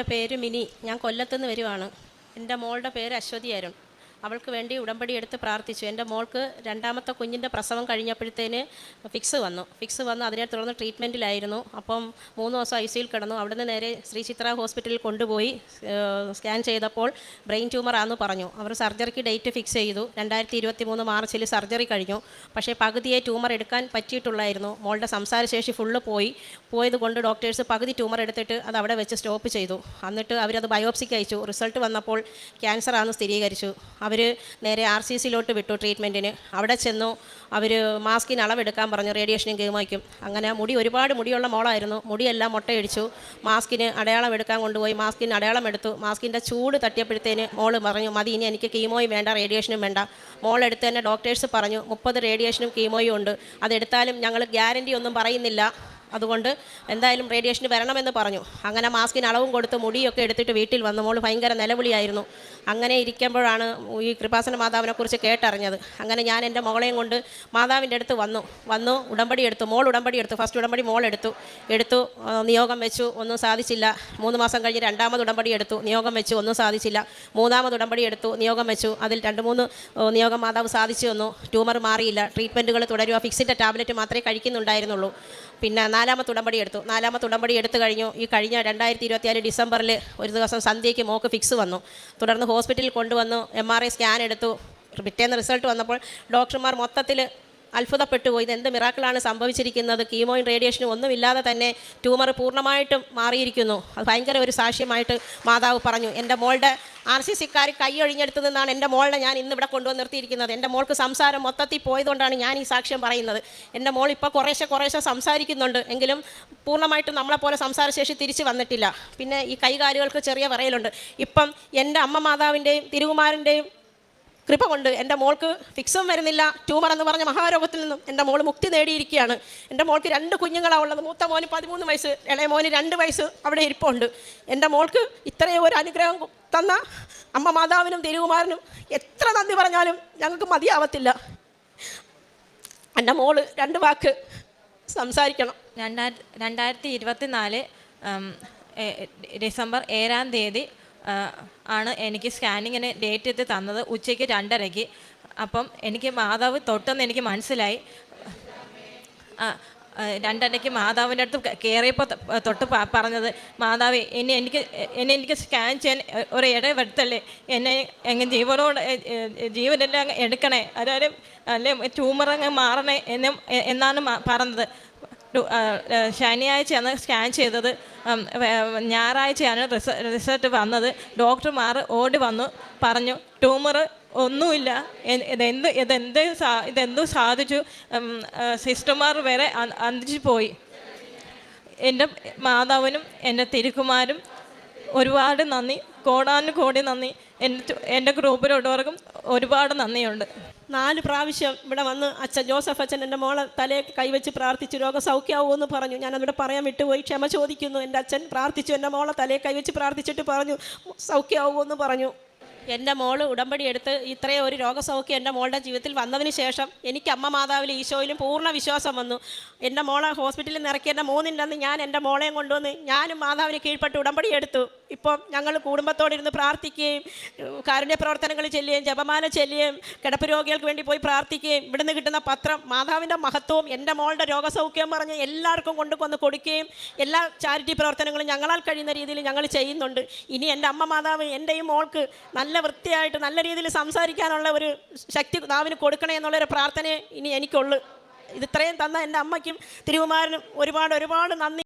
എന്റെ പേര് മിനി ഞാൻ കൊല്ലത്തുനിന്ന് വരുവാണ്. എന്റെ മോളുടെ പേര് അശ്വതി അരുൺ. അവൾക്ക് വേണ്ടി ഉടമ്പടി എടുത്ത് പ്രാർത്ഥിച്ചു. എന്റെ മോൾക്ക് രണ്ടാമത്തെ കുഞ്ഞിന്റെ പ്രസവം കഴിഞ്ഞപ്പോഴത്തേന് ഫിക്സ് വന്നു. ഫിക്സ് വന്ന് അതിനെ തുടർന്ന് ട്രീറ്റ്മെന്റിലായിരുന്നു. അപ്പം മൂന്ന് ദിവസം ഐ സിയിൽ കിടന്നു. അവിടുന്ന് നേരെ ശ്രീ ചിത്ര ഹോസ്പിറ്റലിൽ കൊണ്ടുപോയി സ്കാൻ ചെയ്തപ്പോൾ ബ്രെയിൻ ട്യൂമറാണെന്ന് പറഞ്ഞു. അവർ സർജറിക്ക് ഡേറ്റ് ഫിക്സ് ചെയ്തു. രണ്ടായിരത്തി ഇരുപത്തി മൂന്ന് മാർച്ചിൽ സർജറി കഴിഞ്ഞു. പക്ഷേ പകുതിയെ ട്യൂമർ എടുക്കാൻ പറ്റിയിട്ടുള്ളായിരുന്നു. മോളുടെ സംസാരശേഷി ഫുള്ള് പോയി. പോയത് കൊണ്ട് ഡോക്ടേഴ്സ് പകുതി ട്യൂമർ എടുത്തിട്ട് അത് അവിടെ വെച്ച് സ്റ്റോപ്പ് ചെയ്തു. എന്നിട്ട് അവരത് ബയോപ്സിക്ക് അയച്ചു. റിസൾട്ട് വന്നപ്പോൾ ക്യാൻസറാണെന്ന് സ്ഥിരീകരിച്ചു. അവർ നേരെ ആർ സി സിയിലോട്ട് വിട്ടു ട്രീറ്റ്മെന്റിന് അവിടെ ചെന്നു. അവർ മാസ്കിന് അളവെടുക്കാൻ പറഞ്ഞു. റേഡിയേഷനും കീമോയ്ക്കും. അങ്ങനെ മുടി ഒരുപാട് മുടിയുള്ള മോളായിരുന്നു. മുടിയെല്ലാം മുട്ടയടിച്ചു. മാസ്കിന് അടയാളം എടുക്കാൻ കൊണ്ടുപോയി. മാസ്കിന് അടയാളം എടുത്തു മാസ്കിന്റെ ചൂട് തട്ടിയപ്പോഴത്തേന് മോൾ പറഞ്ഞു മതി ഇനി എനിക്ക് കീമോയും വേണ്ട റേഡിയേഷനും വേണ്ട. മോളെടുത്ത് തന്നെ ഡോക്ടേഴ്സ് പറഞ്ഞു മുപ്പത് റേഡിയേഷനും കീമോയും ഉണ്ട്. അതെടുത്താലും ഞങ്ങൾ ഗ്യാരണ്ടി ഒന്നും പറയുന്നില്ല. അതുകൊണ്ട് എന്തായാലും റേഡിയേഷന് വരണമെന്ന് പറഞ്ഞു. അങ്ങനെ മാസ്കിന് അളവും കൊടുത്ത് മുടിയൊക്കെ എടുത്തിട്ട് വീട്ടിൽ വന്നു. മോൾ ഭയങ്കര നിലവിളിയായിരുന്നു. അങ്ങനെ ഇരിക്കുമ്പോഴാണ് ഈ കൃപാസന മാതാവിനെക്കുറിച്ച് കേട്ടറിഞ്ഞത്. അങ്ങനെ ഞാൻ എന്റെ മകളെയും കൊണ്ട് മാതാവിന്റെ അടുത്ത് വന്നു. വന്നു ഉടമ്പടി എടുത്തു. മോൾ ഉടമ്പടി എടുത്തു. ഫസ്റ്റ് ഉടമ്പടി മോൾ എടുത്തു. എടുത്തു നിയോഗം വെച്ചു. ഒന്നും സാധിച്ചില്ല. മൂന്ന് മാസം കഴിഞ്ഞ് രണ്ടാമത് ഉടമ്പടി എടുത്തു. നിയോഗം വെച്ചു. ഒന്നും സാധിച്ചില്ല. മൂന്നാമത് ഉടമ്പടി എടുത്തു. നിയോഗം വെച്ചു. അതിൽ രണ്ട് മൂന്ന് നിയോഗം മാതാവ് സാധിച്ചു വന്നു. ട്യൂമർ മാറിയില്ല. ട്രീറ്റ്മെന്റുകൾ തുടരുക. ഫിക്സിന്റെ ടാബ്ലറ്റ് മാത്രമേ കഴിക്കുന്നുണ്ടായിരുന്നുള്ളൂ. പിന്നെ നാലാമത്തെ ഉടമ്പടി എടുത്തു. നാലാമത്തെ ഉടമ്പടി എടുത്തു കഴിഞ്ഞു. ഈ കഴിഞ്ഞ രണ്ടായിരത്തി ഇരുപത്തിയാൽ ഡിസംബറിൽ ഒരു ദിവസം സന്ധ്യയ്ക്ക് മോക്ക് ഫിക്സ് വന്നു. തുടർന്ന് ഹോസ്പിറ്റലിൽ കൊണ്ടുവന്നു. എം ആർ ഐ സ്കാൻ എടുത്തു. പിറ്റേന്ന് റിസൾട്ട് വന്നപ്പോൾ ഡോക്ടർമാർ മൊത്തത്തിൽ അത്ഭുതപ്പെട്ടു പോയി ഇത് എന്ത് മിറാക്കിളാണ് സംഭവിച്ചിരിക്കുന്നത്? കീമോയും റേഡിയേഷനും ഒന്നുമില്ലാതെ തന്നെ ട്യൂമർ പൂർണമായിട്ടും മാറിയിരിക്കുന്നു. അത് ഭയങ്കര ഒരു സാക്ഷ്യമായിട്ട് മാതാവ് പറഞ്ഞു. എന്റെ മോളുടെ ആർ സി സിക്കാർ കൈയൊഴിഞ്ഞെടുത്തു നിന്നാണ് എന്റെ മോളിനെ ഞാൻ ഇന്ന് ഇവിടെ കൊണ്ടുവന്ന് നിർത്തിയിരിക്കുന്നത്. എന്റെ മോൾക്ക് സംസാരം മൊത്തത്തിൽ പോയതുകൊണ്ടാണ് ഞാൻ ഈ സാക്ഷ്യം പറയുന്നത്. എന്റെ മോൾ ഇപ്പോൾ കുറേശ്ശെ കുറേശ്ശെ സംസാരിക്കുന്നുണ്ട്. എങ്കിലും പൂർണമായിട്ടും നമ്മളെപ്പോലെ സംസാരശേഷി തിരിച്ചു വന്നിട്ടില്ല. പിന്നെ ഈ കൈകാലുകൾക്ക് ചെറിയ പറയലുണ്ട് ഇപ്പം എന്റെ അമ്മ മാതാവിന്റെയും തിരുകുമാരന്റെയും കൃപ കൊണ്ട് എന്റെ മോൾക്ക് ഫിക്സും വരുന്നില്ല ട്യൂമർ എന്ന് പറഞ്ഞ മഹാരോഗത്തിൽ നിന്നും എന്റെ മോൾ മുക്തി നേടിയിരിക്കുകയാണ്. എന്റെ മോൾക്ക് രണ്ട് കുഞ്ഞുങ്ങളാണ് ഉള്ളത് മൂത്ത മോന് പതിമൂന്ന് വയസ്സ് ഇളയ മോന് രണ്ട് വയസ്സ് അവിടെ ഇരിപ്പുണ്ട്. എന്റെ മോൾക്ക് ഇത്രയും ഒരു അനുഗ്രഹം തന്ന അമ്മ മാതാവിനും തിരുകുമാരനും എത്ര നന്ദി പറഞ്ഞാലും ഞങ്ങൾക്ക് മതിയാവത്തില്ല. എന്റെ മോൾ രണ്ട് വാക്ക് സംസാരിക്കണം. രണ്ടായിരത്തി രണ്ടായിരത്തി ഇരുപത്തി നാല് ഡിസംബർ ഏഴാം തീയതി ആണ് എനിക്ക് സ്കാനിങ്ങിന് ഡേറ്റ് എത്തി തന്നത് ഉച്ചയ്ക്ക് രണ്ടരയ്ക്ക്. അപ്പം എനിക്ക് മാതാവ് തൊട്ടെന്ന് എനിക്ക് മനസ്സിലായി. രണ്ടരയ്ക്ക് മാതാവിന്റെ അടുത്ത് കയറിയപ്പോൾ തൊട്ട് പറഞ്ഞത് മാതാവ് ഇനി എനിക്ക് ഇനി എനിക്ക് സ്കാൻ ചെയ്യാൻ ഒരു ഇട വരുത്തല്ലേ എന്നെ എങ്ങനെ ജീവനോട് ജീവനെല്ലാം എടുക്കണേ. അതായത് അല്ലെ ട്യൂമർ അങ്ങ് മാറണേ എന്നും എന്നാണ് പറഞ്ഞത്. ശനിയാഴ്ചയാണ് സ്കാൻ ചെയ്തത്. ഞായറാഴ്ചയാണ് റിസൾട്ട് വന്നത്. ഡോക്ടർമാർ ഓടി വന്നു പറഞ്ഞു ട്യൂമർ ഒന്നുമില്ല. ഇതെന്ത് ഇതെന്ത് ഇതെന്തു സാധിച്ചു? സിസ്റ്റർമാർ വരെ അന്തിച്ചു പോയി. എന്റെ മാതാവിനും എന്റെ തിരുക്കുമാരും ഒരുപാട് നന്ദി. കോടാനു കോടി നന്ദി. എന്റെ എന്റെ ഗ്രൂപ്പിലുള്ളവർക്കും ഒരുപാട് നന്ദിയുണ്ട്. നാല് പ്രാവശ്യം ഇവിടെ വന്ന് അച്ഛൻ ജോസഫ് അച്ഛൻ എന്റെ മോളെ തലയെ കൈവച്ച് പ്രാർത്ഥിച്ചു രോഗം എന്ന് പറഞ്ഞു. ഞാൻ അതിവിടെ പറയാൻ വിട്ടുപോയി ക്ഷമ ചോദിക്കുന്നു. എന്റെ അച്ഛൻ പ്രാർത്ഥിച്ചു എന്റെ മോളെ തലയെ കൈവച്ച് പ്രാർത്ഥിച്ചിട്ട് പറഞ്ഞു സൗഖ്യമാവുമെന്ന് പറഞ്ഞു. എന്റെ മോൾ ഉടമ്പടി എടുത്ത് ഇത്രയും ഒരു രോഗസൗഖ്യം എന്റെ മോളുടെ ജീവിതത്തിൽ വന്നതിന് ശേഷം എനിക്ക് അമ്മ മാതാവിൽ ഈശോയിലും പൂർണ വിശ്വാസം വന്നു. എന്റെ മോളെ ഹോസ്പിറ്റലിൽ നിന്ന് ഇറക്കി എന്റെ മൂന്നിന്റെ ഞാൻ എന്റെ മോളെയും കൊണ്ടുവന്ന് ഞാനും മാതാവിന് കീഴ്പ്പെട്ട് ഉടമ്പടി എടുത്തു. ഇപ്പം ഞങ്ങൾ കുടുംബത്തോടിരുന്ന് പ്രാർത്ഥിക്കുകയും കാരുണ്യ പ്രവർത്തനങ്ങൾ ചെല്ലുകയും ജപമാല ചെല്ലുകയും കിടപ്പ് രോഗികൾക്ക് വേണ്ടി പോയി പ്രാർത്ഥിക്കുകയും ഇവിടുന്ന് കിട്ടുന്ന പത്രം മാതാവിന്റെ മഹത്വവും എന്റെ മോളുടെ രോഗസൗഖ്യം പറഞ്ഞ് എല്ലാവർക്കും കൊണ്ടുവന്ന് കൊടുക്കുകയും എല്ലാ ചാരിറ്റി പ്രവർത്തനങ്ങളും ഞങ്ങളാൽ കഴിയുന്ന രീതിയിൽ ഞങ്ങൾ ചെയ്യുന്നുണ്ട്. ഇനി എന്റെ അമ്മ മാതാവ് എന്റെ ഈ മോൾക്ക് നല്ല വൃത്തിയായിട്ട് നല്ല രീതിയിൽ സംസാരിക്കാനുള്ള ഒരു ശക്തി നാവിന് കൊടുക്കണേ എന്നുള്ളൊരു പ്രാർത്ഥനയെ ഇനി എനിക്കുള്ളൂ. ഇത് ഇത്രയും തന്ന എന്റെ അമ്മയ്ക്കും തിരുവുമാരനും ഒരുപാട് ഒരുപാട് നന്ദി.